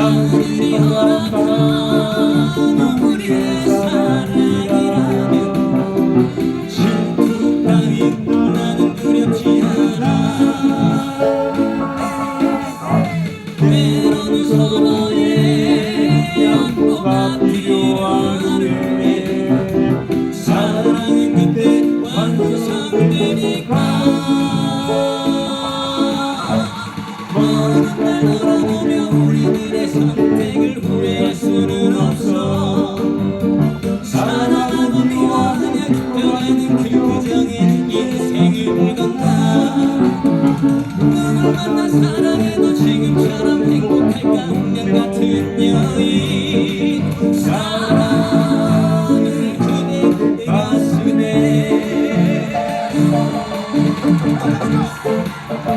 Hari Hari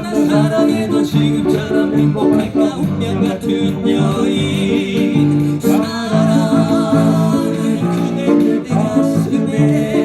만난 사랑에도 지금처럼 행복할까? 운명 같은 여인. 사랑을 그대 그대 가슴에.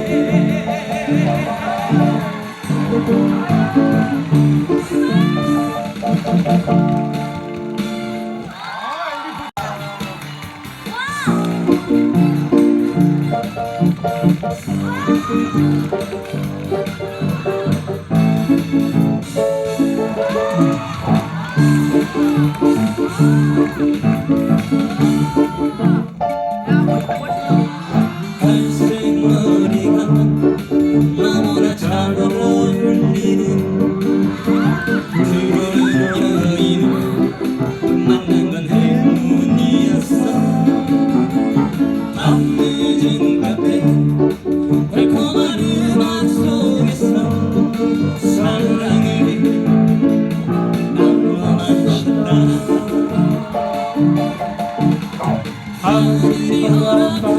Hāngiri hāngiri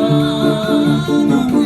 hāngiri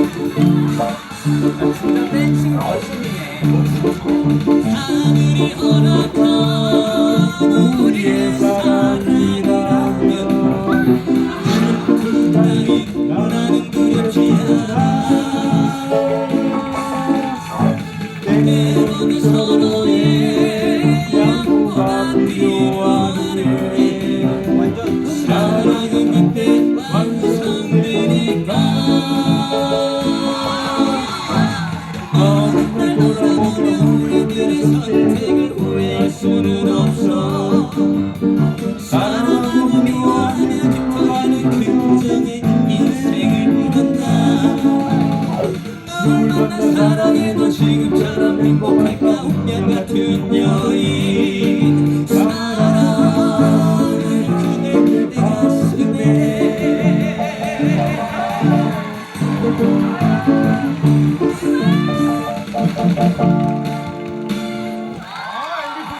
บอกให้เงาอย่ามาถือ